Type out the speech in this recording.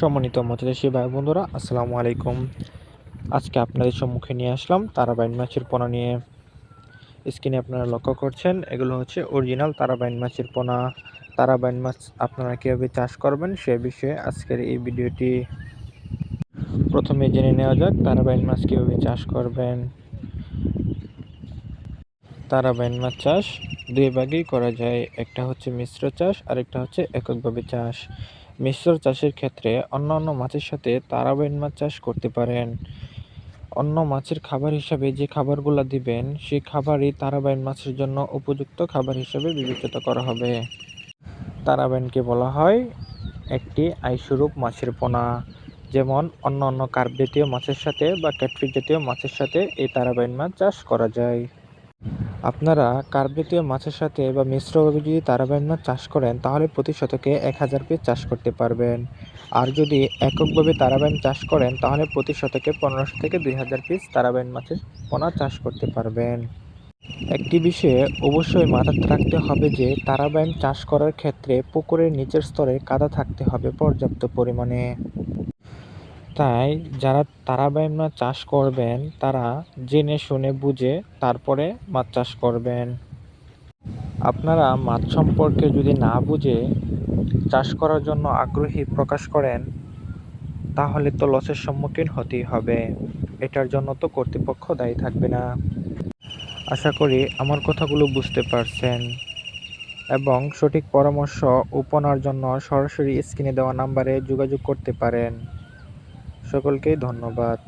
সম্মানিত মতদেশী ভাই বন্ধুরা, আসসালামু আলাইকুম। আজকে আপনাদের সম্মুখে নিয়ে আসলাম তারাবাইন মাছের পোনা নিয়ে। স্ক্রিনে আপনারা লক্ষ্য করছেন, এগুলো হচ্ছে অরিজিনাল তারাবাইন মাছের পোনা। তারাবাইন মাছ আপনারা কীভাবে চাষ করবেন সে বিষয়ে আজকের এই ভিডিওটি প্রথমে জেনে নেওয়া যাক, তারাবাইন মাছ কীভাবে চাষ করবেন। তারাবাইন মাছ চাষ দুই ভাগেই করা যায়, একটা হচ্ছে মিশ্র চাষ আর একটা হচ্ছে এককভাবে চাষ। মিশ্র চাষের ক্ষেত্রে অন্যান্য মাছের সাথে তারাবাইন মাছ চাষ করতে পারেন। অন্য মাছের খাবার হিসাবে যে খাবারগুলো দিবেন, সেই খাবারই তারাবাইন মাছের জন্য উপযুক্ত খাবার হিসাবে বিবেচিত করা হবে। তারাবাইনকে বলা হয় একটি আইস্বরূপ মাছের পোনা। যেমন অন্য অন্য কার্প জাতীয় মাছের সাথে বা ক্যাটফিশ জাতীয় মাছের সাথে এই তারাবাইন মাছ চাষ করা যায়। আপনারা কার্প মাছের সাথে বা মিশ্রভাবে যদি তারাবাইন মাছ চাষ করেন, তাহলে প্রতি শতকে এক হাজার পিস চাষ করতে পারবেন। আর যদি এককভাবে তারাবাইন চাষ করেন, তাহলে প্রতি শতকে পনেরোশো থেকে দুই হাজার পিস তারাবাইন মাছের পোনা চাষ করতে পারবেন। একটি বিষয়ে অবশ্যই মাথায় রাখতে হবে যে, তারাবাইন চাষ করার ক্ষেত্রে পুকুরের নিচের স্তরে কাদা থাকতে হবে পর্যাপ্ত পরিমাণে। তাই যারা তারাবাইন মাছ চাষ করবেন, তারা জেনে শুনে বুঝে তারপরে মাছ চাষ করবেন। আপনারা মাছ সম্পর্কে যদি না বুঝে চাষ করার জন্য আগ্রহী প্রকাশ করেন, তাহলে তো লসের সম্মুখীন হতেই হবে। এটার জন্য তো কর্তৃপক্ষ দায়ী থাকবে না। আশা করি আমার কথাগুলো বুঝতে পারছেন। এবং সঠিক পরামর্শ উপনার জন্য সরাসরি স্ক্রিনে দেওয়া নাম্বারে যোগাযোগ করতে পারেন। সকলকেই ধন্যবাদ।